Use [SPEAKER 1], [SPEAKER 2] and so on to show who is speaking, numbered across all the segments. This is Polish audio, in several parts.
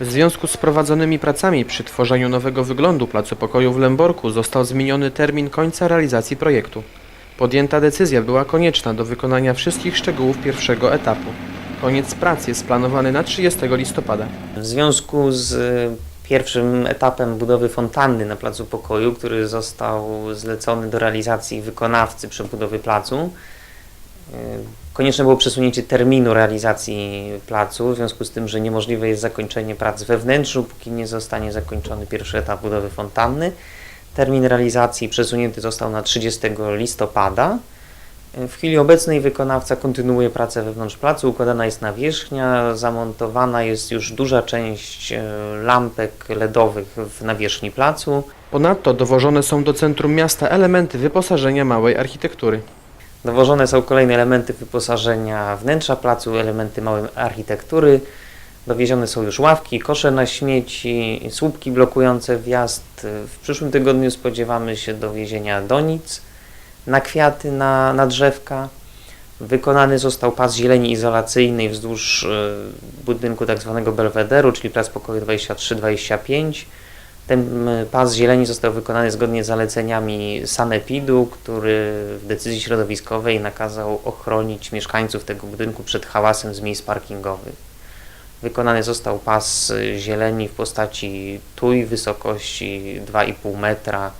[SPEAKER 1] W związku z prowadzonymi pracami przy tworzeniu nowego wyglądu Placu Pokoju w Lęborku został zmieniony termin końca realizacji projektu. Podjęta decyzja była konieczna do wykonania wszystkich szczegółów pierwszego etapu. Koniec prac jest planowany na 30 listopada.
[SPEAKER 2] W związku z y, pierwszym etapem budowy fontanny na Placu Pokoju, który został zlecony do realizacji wykonawcy przebudowy placu, y, konieczne było przesunięcie terminu realizacji placu, w związku z tym, że niemożliwe jest zakończenie prac we wnętrzu, póki nie zostanie zakończony pierwszy etap budowy fontanny. Termin realizacji przesunięty został na 30 listopada. W chwili obecnej wykonawca kontynuuje pracę wewnątrz placu, układana jest nawierzchnia, zamontowana jest już duża część e, lampek LEDowych w nawierzchni placu.
[SPEAKER 1] Ponadto dowożone są do centrum miasta elementy wyposażenia małej architektury.
[SPEAKER 2] Dowożone są kolejne elementy wyposażenia wnętrza placu, elementy małej architektury. Dowiezione są już ławki, kosze na śmieci, słupki blokujące wjazd. W przyszłym tygodniu spodziewamy się dowiezienia donic na kwiaty, na, na drzewka. Wykonany został pas zieleni izolacyjnej wzdłuż e, budynku tak zwanego belwederu, czyli plac pokoju 23-25. Ten pas zieleni został wykonany zgodnie z zaleceniami Sanepidu, który w decyzji środowiskowej nakazał ochronić mieszkańców tego budynku przed hałasem z miejsc parkingowych. Wykonany został pas zieleni w postaci tuj wysokości 2,5 metra,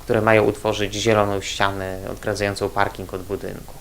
[SPEAKER 2] które mają utworzyć zieloną ścianę odgradzającą parking od budynku.